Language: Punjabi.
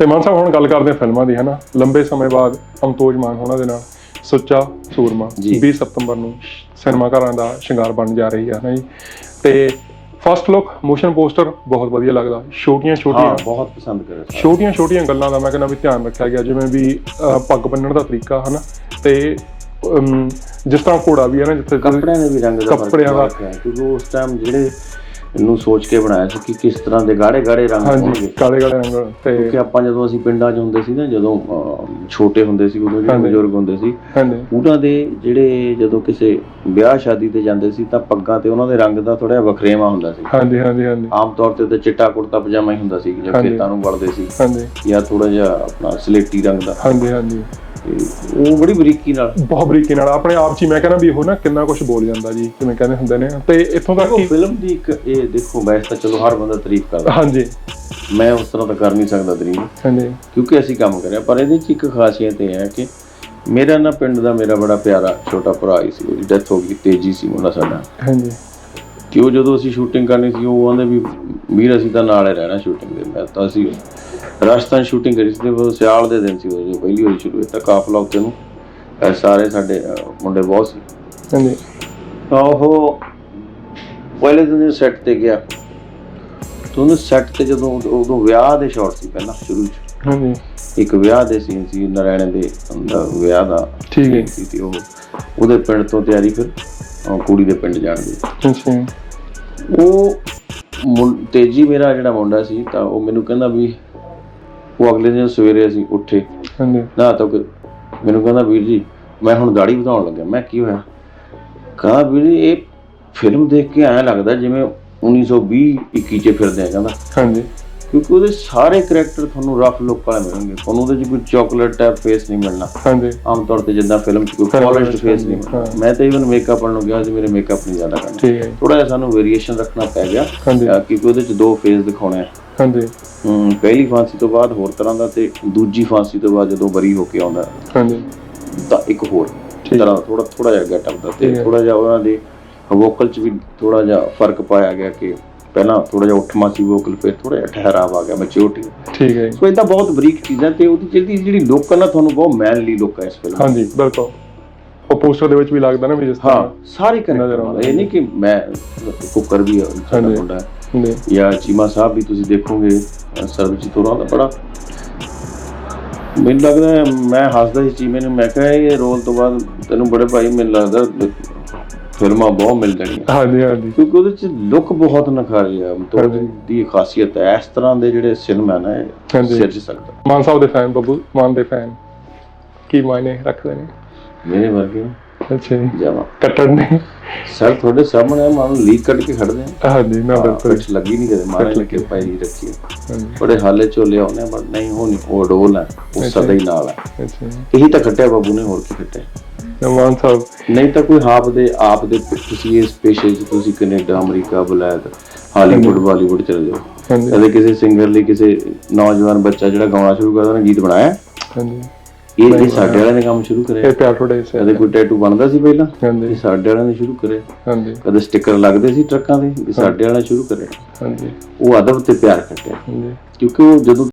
ਤੇ ਮਾਨ ਸਾਹਿਬ ਹੁਣ ਗੱਲ ਕਰਦੇ ਹਾਂ ਫਿਲਮਾਂ ਦੀ ਹਨਾ ਲੰਬੇ ਸਮੇਂ ਬਾਅਦ ਅਮਤੋਜ ਮਾਨ ਹੋਣਾ ਦੇ ਨਾਲ ਸੁੱਚਾ ਸੂਰਮਾ ਜੀ। 20 ਸਤੰਬਰ ਨੂੰ ਸਿਨੇਮਾ ਘਰਾਂ ਦਾ ਸ਼ਿੰਗਾਰ ਬਣ ਜਾ ਰਹੀ ਹੈ ਨਾ ਜੀ ਤੇ ਫਸਟ ਲੁੱਕ ਮੋਸ਼ਨ ਪੋਸਟਰ ਬਹੁਤ ਵਧੀਆ ਲੱਗਦਾ ਛੋਟੀਆਂ ਛੋਟੀਆਂ ਬਹੁਤ ਪਸੰਦ ਕਰੇ। ਛੋਟੀਆਂ ਛੋਟੀਆਂ ਗੱਲਾਂ ਦਾ ਮੈਂ ਕਹਿੰਦਾ ਵੀ ਧਿਆਨ ਰੱਖਿਆ ਗਿਆ ਜਿਵੇਂ ਵੀ ਪੱਗ ਬੰਨਣ ਦਾ ਤਰੀਕਾ ਹਨਾ ਤੇ ਜਿਸ ਤਰ੍ਹਾਂ ਘੋੜਾ ਵੀ ਹੈ ਨਾ ਜਿੱਥੇ ਕੱਪੜਿਆਂ ਦੇ ਵੀ ਰੰਗ ਦਾ ਕੱਪੜਿਆਂ ਦਾ- ਕਿਉਂਕਿ ਉਸ ਟਾਈਮ ਜਿਹੜੇ ਇਹਨੂੰ ਸੋਚ ਕੇ ਬਣਾਇਆ ਸੀ ਕਿ ਕਿਸ ਤਰ੍ਹਾਂ ਦੇ ਗਾੜੇ ਗਾੜੇ ਰੰਗ ਹਾਂਜੀ ਹੋਣਗੇ। ਕਾਲੇ ਕਾਲੇ ਰੰਗ ਤੇ ਕਿਉਂਕਿ ਆਪਾਂ ਜਦੋਂ ਅਸੀਂ ਪਿੰਡਾਂ 'ਚ ਹੁੰਦੇ ਸੀ ਨਾ ਜਦੋਂ ਅਹ, ਛੋਟੇ ਹੁੰਦੇ ਸੀ ਉਦੋਂ ਜਿਹੜੇ ਹਾਂਜੀ। ਬਜ਼ੁਰਗ ਹੁੰਦੇ ਸੀ ਹਾਂਜੀ। ਉਹਨਾਂ ਦੇ ਜਿਹੜੇ ਜਦੋਂ ਕਿਸੇ ਵਿਆਹ ਸ਼ਾਦੀ ਤੇ ਜਾਂਦੇ ਸੀ ਤਾਂ ਪੱਗਾਂ ਤੇ ਉਹਨਾਂ ਦੇ ਰੰਗ ਦਾ ਥੋੜਾ ਵਖਰੇਵਾ ਹੁੰਦਾ ਸੀ। ਹਾਂਜੀ ਹਾਂਜੀ ਹਾਂਜੀ। ਆਮ ਤੌਰ ਤੇ ਤਾਂ ਚਿੱਟਾ ਕੁੜਤਾ ਪਜਾਮਾ ਹੀ ਹੁੰਦਾ ਸੀ ਜੋ ਹਾਂਜੀ। ਖੇਤਾਂ ਨੂੰ ਵੜਦੇ ਸੀ ਹਾਂਜੀ। ਜਾਂ ਥੋੜਾ ਜਿਹਾ ਆਪਣਾ ਸਲੇਟੀ ਰੰਗ ਦਾ। ਹਾਂਜੀ ਹਾਂਜੀ। ਉਹ ਬੜੀ ਬਰੀਕੀ ਨਾਲ। ਬਹੁਤ ਬਰੀਕੀ ਨਾਲ। ਆਪਣੇ ਆਪ 'ਚ ਹੀ ਮੈਂ ਕਹਿੰਦਾ ਵੀ ਉਹ ਨਾ ਕਿੰਨਾ ਕੁਝ ਬੋਲ ਜਾਂਦਾ ਜੀ ਜਿਵੇਂ ਕਹਿੰਦੇ ਹੁੰਦੇ ਨੇ। ਤੇ ਇੱਥੋਂ ਤੱਕ ਕਿ ਫਿਲਮ ਦੀ ਇੱਕ ਇਹ ਦੇਖੋ ਵੈਸੇ ਤਾਂ ਚਲੋ ਹਰ ਬੰਦਾ ਤਾਰੀਫ ਕਰਦਾ। ਹਾਂਜੀ। ਮੈਂ ਉਸ ਤਰ੍ਹਾਂ ਤਾਂ ਕਰ ਨਹੀਂ ਸਕਦਾ ਤਾਰੀਫ। ਹਾਂਜੀ। ਕਿਉਂਕਿ ਅਸੀਂ ਕੰਮ ਕਰਿਆ ਪਰ ਇਹਦੇ 'ਚ ਇੱਕ ਖਾਸੀਅਤ ਇਹ ਹੈ ਕਿ ਮੇਰਾ ਨਾ ਪਿੰਡ ਦਾ ਮੇਰਾ ਬੜਾ ਪਿਆਰਾ ਛੋਟਾ ਭਰਾ ਹੀ ਸੀ। ਉਹਦੀ ਡੈਥ ਹੋ ਗਈ ਤੇਜੀ ਸੀ ਮੁੰਡਾ ਸਾਡਾ। ਹਾਂਜੀ। ਕਿ ਉਹ ਜਦੋਂ ਅਸੀਂ ਸ਼ੂਟਿੰਗ ਕਰਨੀ ਸੀ ਉਹ ਆਂਦੇ ਵੀ ਵੀਰ ਅਸੀਂ ਤਾਂ ਨਾਲ ਹੀ ਰਹਿਣਾ ਸ਼ੂਟਿੰਗ ਦੇ ਮੈਂ ਤਾਂ ਅਸੀਂ ਰਾਜਸਥਾਨ ਸ਼ੂਟਿੰਗ ਕਰੀ ਸੀ ਤੇ ਉਹ ਸਿਆਲ ਦੇ ਦਿਨ ਸੀ ਉਹ ਜੋ ਪਹਿਲੀ ਵਾਰੀ ਸ਼ੁਰੂ ਹੋਈ ਤਾਂ ਕਾਫਲਾ ਉੱਤੇ ਨੂੰ ਅਹ ਸਾਰੇ ਸਾਡੇ ਅਹ, ਮੁੰਡੇ ਬਹੁਤ ਸੀ। ਹਾਂਜੀ। ਤਾਂ ਉਹ ਪਹਿਲੇ ਦਿਨ ਸੈੱਟ ਤੇ ਗਿਆ ਤਾਂ ਉਹਨੇ ਸੈੱਟ ਤੇ ਜਦੋਂ ਉਦੋਂ ਵਿਆਹ ਦੇ ਸ਼ਾਟ ਸੀ ਪਹਿਲਾਂ ਸ਼ੁਰੂ ਚ। ਹਾਂਜੀ। ਇੱਕ ਵਿਆਹ ਦੇ ਸੀਨ ਸੀ ਨਰਾਇਣ ਦੇ ਅੰਦਰ ਵਿਆਹ ਦਾ ਠੀਕ ਹੈ। ਸੀ ਤੇ ਉਹ ਉਹਦੇ ਪਿੰਡ ਤੋਂ ਤਿਆਰੀ ਫਿਰ ਕੁੜੀ ਦੇ ਪਿੰਡ ਜਾਣ ਦੀ। ਅੱਛਾ। ਉਹ ਮੁੰ- ਤੇਜੀ ਮੇਰਾ ਜਿਹੜਾ ਮੁੰਡਾ ਸੀ ਤਾਂ ਉਹ ਮੈਨੂੰ ਕਹਿੰਦਾ ਵੀ ਉਹ ਅਗਲੇ ਦਿਨ ਸਵੇਰੇ ਅਸੀਂ ਉੱਠੇ। ਹਾਂਜੀ। ਨਾ ਤਾਂ ਮੈਨੂੰ ਕਹਿੰਦਾ ਵੀਰ ਜੀ ਮੈਂ ਹੁਣ ਦਾੜੀ ਵਧਾਉਣ ਲੱਗਿਆ। ਮੈਂ ਕੀ ਹੋਇਆ? ਕਹਿੰਦਾ ਵੀਰ ਜੀ ਇਹ ਫਿਲਮ ਦੇਖ ਕੇ ਐਂ ਲੱਗਦਾ ਜਿਵੇਂ 1920 21 ਚ ਫਿਰਦੇ ਆ ਕਹਿੰਦਾ। ਹਾਂਜੀ। ਕਿਉਂਕਿ ਉਹਦੇ ਸਾਰੇ ਕੈਰੈਕਟਰ ਤੁਹਾਨੂੰ ਰਫ ਲੁੱਕ ਵਾਲੇ ਮਿਲਣਗੇ। ਤੁਹਾਨੂੰ ਉਹਦੇ 'ਚ ਕੋਈ ਚਾਕਲੇਟ ਟਾਈਪ ਫੇਸ ਨਹੀਂ ਮਿਲਣਾ। ਹਾਂਜੀ। ਆਮ ਤੌਰ ਤੇ ਜਿੱਦਾਂ ਫਿਲਮ 'ਚ ਕੋਈ ਪੋਲਿਸ਼ਡ ਫੇਸ ਨਹੀਂ ਮਿਲਣਾ। ਹਾਂ। ਮੈਂ ਤਾਂ ਇਵਨ ਮੇਕਅਪ ਕਰਨ ਨੂੰ ਗਿਆ ਸੀ ਮੇਰੇ ਮੇਕਅਪ ਨਹੀਂ ਜ਼ਿਆਦਾ ਕਰਨਾ। ਠੀਕ ਹੈ। ਥੋੜਾ ਜਿਹਾ ਸਾਨੂੰ ਵੇਰੀਏਸ਼ਨ ਰੱਖਣਾ ਪੈ ਗਿਆ ਕਿਉਂਕਿ ਉਹਦੇ 'ਚ ਦੋ ਫੇਸ ਦਿਖਾਉਣੇ ਆ। ਹਾਂਜੀ। ਹਮ, ਪਹਿਲੀ ਫਾਂਸੀ ਤੋਂ ਬਾਅਦ ਹੋਰ ਤਰ੍ਹਾਂ ਦਾ ਤੇ ਦੂਜੀ ਫਾਂਸੀ ਤੋਂ ਬਾਅਦ ਜਦੋਂ ਬਰੀ ਹੋ ਕੇ ਆਉਂਦਾ ਹਾਂਜੀ। ਤਾਂ ਇੱਕ ਹੋਰ। ਤਰ੍ਹਾਂ ਥੋੜਾ ਥੋੜਾ ਜਿਹਾ ਗੈਟਅਪ ਦਾ ਤੇ ਹੈ। ਥੋੜਾ ਜਿਹਾ ਉਹਨਾਂ ਦੇ ਵੋਕਲ 'ਚ ਵੀ ਥੋੜਾ ਜਿਹਾ ਫ਼ਰਕ ਪਾਇਆ ਗਿਆ ਕਿ ਪਹਿਲਾਂ ਥੋੜਾ ਜਿਹਾ ਉੱਠਮਾ ਸੀ ਵੋਕਲ ਫਿਰ ਥੋੜਾ ਜਿਹਾ ਠਹਿਰਾਵ ਆ ਗਿਆ ਮੈਚਿਓਰਟੀ ਠੀਕ ਹੈ। ਸੋ ਇਦਾਂ ਬਹੁਤ ਬਰੀਕ ਚੀਜ਼ਾਂ ਤੇ ਉਹਦੀ ਜਿਹੜੀ ਜਿਹੜੀ ਲੁੱਕ ਹੈ ਨਾ ਤੁਹਾਨੂੰ ਬਹੁਤ ਮੈਨਲੀ ਲੁੱਕ ਇਸ ਫਿਲਮ ਹਾਂਜੀ ਬਿਲਕੁਲ। ਉਹ ਪੋਸਟਰ ਦੇ ਵਿੱਚ ਵੀ ਲੱਗਦਾ ਨਾ ਵੀ ਜਿਸ ਹਾਂ ਤਰ੍ਹਾਂ ਸਾਰੇ ਨਜ਼ਰ ਆਉਂਦਾ ਇਹ ਨਹੀਂ ਕਿ ਮੈਂ ਕੁੱਕਰ ਵੀ ਸਾਡਾ। ਮੁੰਡਾ ਜਾਂ ਚੀਮਾ ਸਾਹਿਬ ਵੀ ਤੁਸੀਂ ਦੇਖੋਗੇ ਸਰਬਜੀਤ ਹੋਰਾਂ ਦਾ ਬੜਾ। ਮੈਨੂੰ ਲੱਗਦਾ ਮੈਂ ਹੱਸਦਾ ਸੀ ਚੀਮੇ ਨੂੰ ਮੈਂ ਕਿਹਾ ਇਹ ਰੋਲ ਤੋਂ ਬਾਅਦ ਤੈਨੂੰ ਬੜੇ ਭਾਈ ਮੈਨੂੰ ਲੱਗਦਾ ਫਿਲਮਾਂ ਬਹੁਤ ਮਿਲ ਜਾਣੀਆਂ ਹਾਂਜੀ ਹਾਂਜੀ। ਕਿਉਂਕਿ ਉਹਦੇ ਚ ਲੁੱਕ ਬਹੁਤ ਨਖਾਰੀ ਆ। ਮਤਲਬ। ਦੀ ਖਾਸੀਅਤ ਹੈ। ਇਸ ਤਰ੍ਹਾਂ ਦੇ ਜਿਹੜੇ ਸਿਨੇਮਾ ਨਾ। ਸਿਰਜ ਸਕਦਾ। ਮਾਨ ਸਾਹਿਬ ਦੇ ਫੈਨ ਬੱਬੂ ਮਾਨ ਦੇ ਫੈਨ ਕੀ ਮਾਇਨੇ ਰੱਖਦੇ ਨੇ? ਮੇਰੇ ਵਰਗੇ। ਅੱਛਾ ਜੀ। ਜਾਵਾ। ਕੱਟੜ ਨੇ ਸਰ ਤੁਹਾਡੇ ਸਾਹਮਣੇ ਮਾਨੂੰ ਲੀਕ ਕੱਢ ਕੇ ਖੜਦੇ ਆ। ਹਾਂਜੀ ਨਾ ਬਿਲਕੁਲ। ਕੁਝ ਲੱਗੀ ਨਹੀਂ ਕਦੇ। ਮਾਰੇ ਲੱਗੀ। ਪਾਈ ਰੱਖੀ ਬੜੇ ਹਾਲੇ ਚੋਲੇ ਆਉਨੇ ਬਟ ਨਹੀਂ ਨਹੀਂ ਉਹ ਡੋਲ ਹੈ ਉਹ। ਸਦਾ ਹੀ ਨਾਲ ਹੈ ਅੱਛਾ। ਇਹੀ ਤਾਂ ਖੱਟਿਆ ਬਾਬੂ ਨੇ ਹੋਰ ਕੀ ਖੱਟਿਆ? ਨਾ ਮਾਨ ਸਾਹਿਬ ਨਹੀਂ ਤਾਂ ਕੋਈ ਹਾਪ ਦੇ ਆਪ ਦੇ ਤੁਸੀਂ ਇਸ ਪੇਸ਼ੇ 'ਚ ਤੁਸੀਂ ਕੈਨੇਡਾ ਅਮਰੀਕਾ ਬੁਲਾਇਦ ਹਾਲੀਵੁੱਡ ਬਾਲੀਵੁੱਡ ਚਲੇ ਜਾਓ। ਹਾਂਜੀ। ਕਦੇ ਕਿਸੇ ਸਿੰਗਰ ਲਈ ਕਿਸੇ ਨੌਜਵਾਨ ਬੱਚਾ ਜਿਹੜਾ ਗਾਉਣਾ ਸ਼ੁਰੂ ਕਰਦਾ ਨਾ ਗੀਤ ਬਣਾਇਆ? ਹਾਂਜੀ। ਇਹ ਇਹ ਸਾਡੇ ਵਾਲਿਆਂ ਨੇ ਕੰਮ ਸ਼ੁਰੂ ਕਰਿਆ। ਇਹ ਪਿਆਰ ਟੁਡੇ ਸੇ। ਕਦੇ ਕੋਈ ਟੈਟੂ ਬਣਦਾ ਸੀ ਪਹਿਲਾਂ? ਇਹ ਹਾਂਜੀ ਸਾਡੇ ਵਾਲਿਆਂ ਨੇ ਸ਼ੁਰੂ ਕਰਿਆ। ਹਾਂਜੀ। ਕਦੇ ਸਟicker ਲੱਗਦੇ ਸੀ ਟਰੱਕਾਂ ਦੇ? ਇਹ ਸਾਡੇ ਵਾਲਿਆਂ ਨੇ ਸ਼ੁਰੂ ਕਰਿਆ। ਹਾਂਜੀ। ਉਹ ਅਦਬ ਤੇ ਪਿਆਰ ਕੱਟਿਆ। ਹਾਂਜੀ। ਕਿਉਂਕਿ ਉਹ ਜਦੋਂ